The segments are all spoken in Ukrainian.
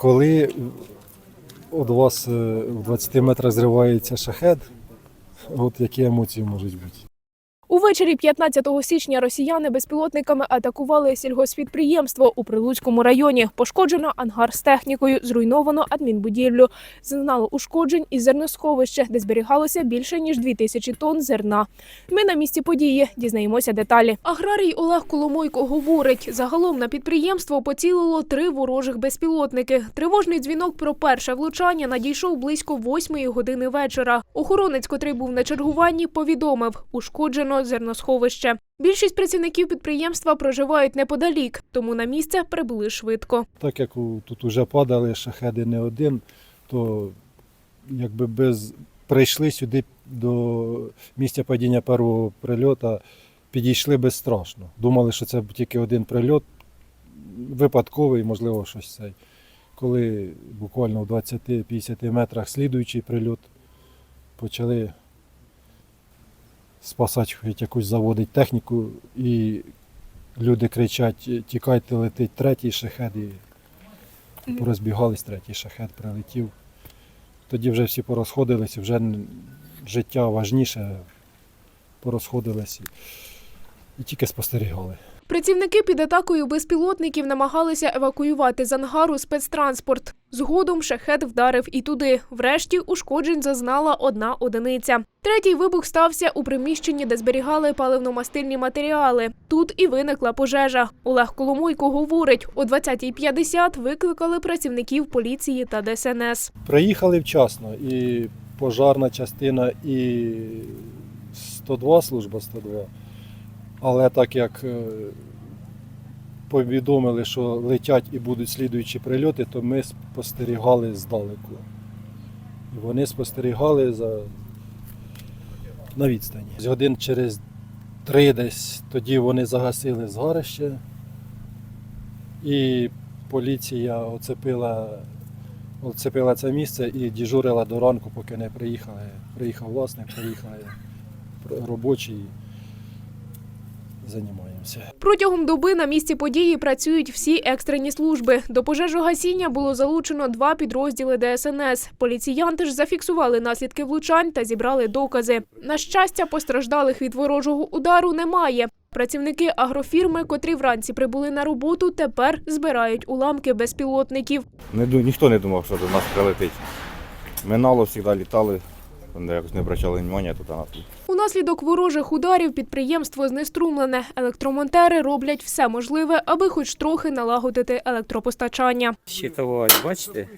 Коли від вас е, в 20 метрах зривається шахет, от які емоції можуть бути? Увечері 15 січня росіяни безпілотниками атакували сільгоспідприємство у Прилуцькому районі. Пошкоджено ангар з технікою, зруйновано адмінбудівлю. Зазнало ушкоджень і зерносховище, де зберігалося більше ніж 2 тисячі тонн зерна. Ми на місці події дізнаємося деталі. Аграрій Олег Коломойко говорить: загалом на підприємство поцілило три ворожих безпілотники. Тривожний дзвінок про перше влучання надійшов близько 8 години вечора. Охоронець, котрий був на чергуванні, повідомив, ушкоджено зерносховище. Більшість працівників підприємства проживають неподалік, тому на місце прибули швидко. Так як тут вже падали шахеди не один, то якби без прийшли сюди до місця падіння першого прильоту, підійшли безстрашно. Думали, що це тільки один прильот, випадковий, можливо, щось цей. Коли буквально в 20-50 метрах слідуючий прильот почали спасати, хоч якусь заводить техніку, і люди кричать: тікайте, летить третій шахет, і порозбігались, третій шахет прилетів. Тоді вже всі порозходилися, вже життя важніше, порозходилися і тільки спостерігали. Працівники під атакою безпілотників намагалися евакуювати з ангару спецтранспорт. Згодом шахет вдарив і туди. Врешті ушкоджень зазнала одна одиниця. Третій вибух стався у приміщенні, де зберігали паливно-мастильні матеріали. Тут і виникла пожежа. Олег Коломойко говорить, о 20.50 викликали працівників поліції та ДСНС. Приїхали вчасно, і пожарна частина, і 102 служба 102. Але так як е, повідомили, що летять і будуть слідуючі прильоти, то ми спостерігали здалеку. І вони спостерігали за... на відстані. З годин через три десь тоді вони загасили згарище, і поліція оцепила Оцепила це місце і дежурила до ранку, поки не приїхали. Приїхав власник, приїхали робочі і займаємося. Протягом доби на місці події працюють всі екстрені служби. До пожежогасіння було залучено два підрозділи ДСНС. Поліціянти ж зафіксували наслідки влучань та зібрали докази. На щастя, постраждалих від ворожого удару немає. Працівники агрофірми, котрі вранці прибули на роботу, тепер збирають уламки безпілотників. Не, ду- ніхто не думав, що до нас прилетить. Минало, завжди літали, якось не обращали уваги, а нас. Унаслідок ворожих ударів підприємство знеструмлене. Електромонтери роблять все можливе, аби хоч трохи налагодити електропостачання. Щитовач, бачите?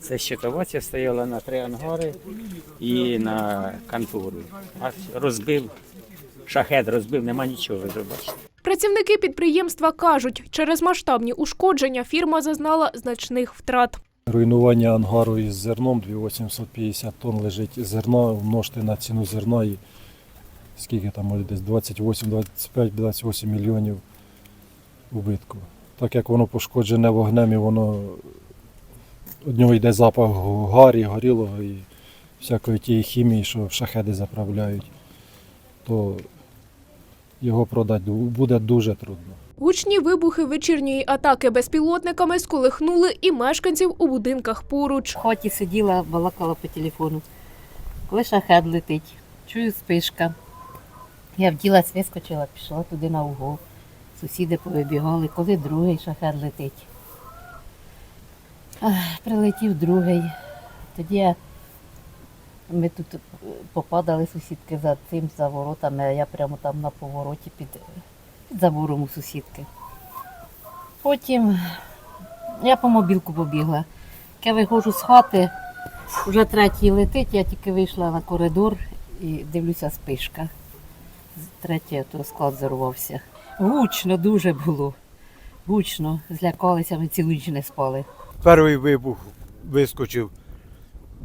Це щитоваця стояла на три ангари і на контору. А розбив, шахет розбив, нема нічого, ви бачите. Працівники підприємства кажуть, через масштабні ушкодження фірма зазнала значних втрат. Руйнування ангару із зерном 2850 тонн лежить зерна, множте на ціну зерна і скільки там може десь 28, 25, 28 мільйонів убитку. Так як воно пошкоджене вогнем і воно від нього йде запах гарі, горілого і всякої тієї хімії, що шахеди заправляють, то його продати буде дуже трудно. Гучні вибухи вечірньої атаки безпілотниками сколихнули і мешканців у будинках поруч. В хаті сиділа, балакала по телефону. Коли шахет летить, чую спишка. Я вділась, вискочила, пішла туди на угол. Сусіди повибігали, коли другий шахет летить. Ах, прилетів другий. Тоді ми тут попадали сусідки за цим за воротами, а я прямо там на повороті під забором у сусідки. Потім я по мобілку побігла. Я виходжу з хати, вже третій летить, я тільки вийшла на коридор і дивлюся спишка. Третій то склад зарвався. Гучно дуже було. Гучно. Злякалися, ми цілу ніч не спали. Перший вибух вискочив,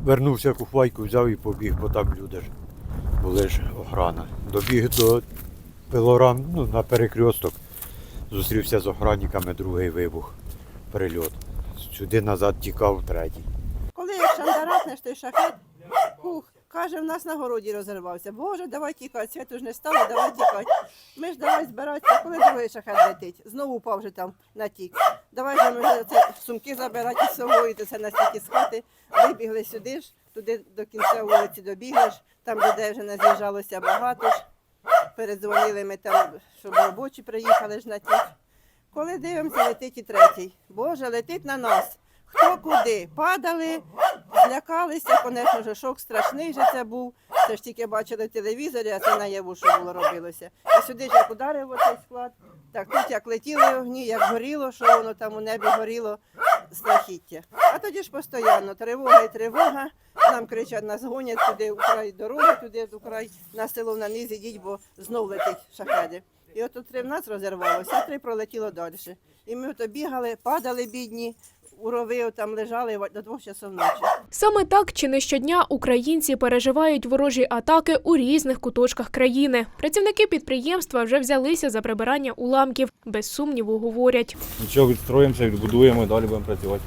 вернувся кухвайку, взяв і побіг, бо там люди ж були ж охрана. Добіг до пилорам, ну, на перекресток, зустрівся з охранниками, другий вибух, прильот. Сюди назад тікав третій. Коли шандарахнеш той шахет, хух, Каже, в нас на городі розірвався. Боже, давай тікати, святу ж не стало, давай тікати. Ми ж давай збиратися, коли другий шахет летить. Знову упав вже там на тік. Давай же ми це сумки забирати з собою, це настільки з хати. Вибігли сюди ж, туди до кінця вулиці добігли ж, там людей вже наз'їжджалося багато ж. Передзвонили ми там, щоб робочі приїхали ж на тік. Коли дивимося, летить і третій. Боже, летить на нас. Хто куди? Падали, злякалися, звісно вже шок страшний же це був. Це ж тільки бачили в телевізорі, а це наяву, що було робилося. І сюди ж як ударив оцей склад, так тут як летіли огні, як горіло, що воно там у небі горіло, страхіття. А тоді ж постійно тривога і тривога. Нам кричать, нас гонять туди, украй край дороги, туди, з край на село на низ ідіть, бо знов летить шахеди. І от три в нас розірвалося, а три пролетіло далі. І ми ото бігали, падали бідні, у рови там лежали до двох часов ночі. Саме так чи не щодня українці переживають ворожі атаки у різних куточках країни. Працівники підприємства вже взялися за прибирання уламків. Без сумніву говорять. Нічого відстроїмося, відбудуємо і далі будемо працювати.